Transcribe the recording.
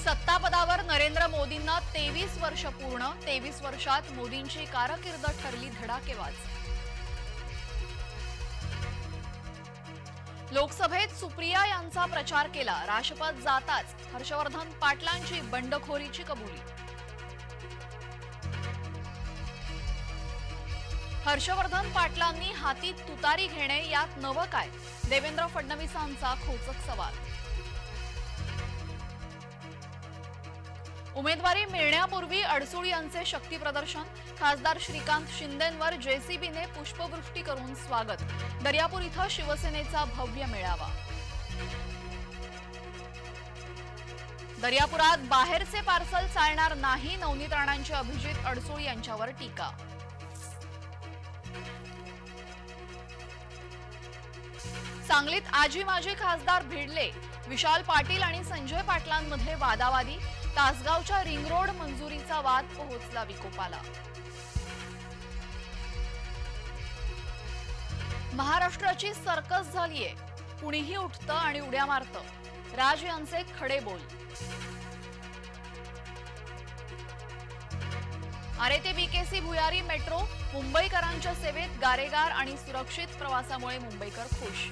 सत्तापदावर नरेंद्र मोदींना तेवीस वर्ष पूर्ण तेवीस वर्षात मोदींची कारकीर्द ठरली धडाकेबाज. लोकसभेत सुप्रिया यांचा प्रचार केला राष्ट्रपत जाताच हर्षवर्धन पाटलांची बंडखोरीची कबुली. हर्षवर्धन पाटलांनी हाती तुतारी घेणे यात नवं काय? देवेंद्र फडणवीसांचा खोचक सवाल. उमेदवारी मिळण्यापूर्वी अडसूळ यांचे शक्ती प्रदर्शन. खासदार श्रीकांत शिंदेंवर जेसीबीने पुष्पवृष्टी करून स्वागत. दर्यापूर इथं शिवसेनेचा भव्य मेळावा. दर्यापुरात बाहेरचे पार्सल चालणार नाही नवनीत राणांचे अभिजित अडसूळ यांच्यावर टीका. सांगलीत आजी माजी खासदार भिडले. विशाल पाटील आणि संजय पाटलांमध्ये वादावादी. तासगावच्या रिंग रोड मंजुरीचा वाद पोहोचला विकोपाला. महाराष्ट्राची सर्कस झालीये. कुणीही उठतं आणि उड्या मारतं. राज यांचे खडे बोल. अरे ते बीकेसी भुयारी मेट्रो मुंबईकरांच्या सेवेत गारेगार आणि सुरक्षित प्रवासामुळे मुंबईकर खुश.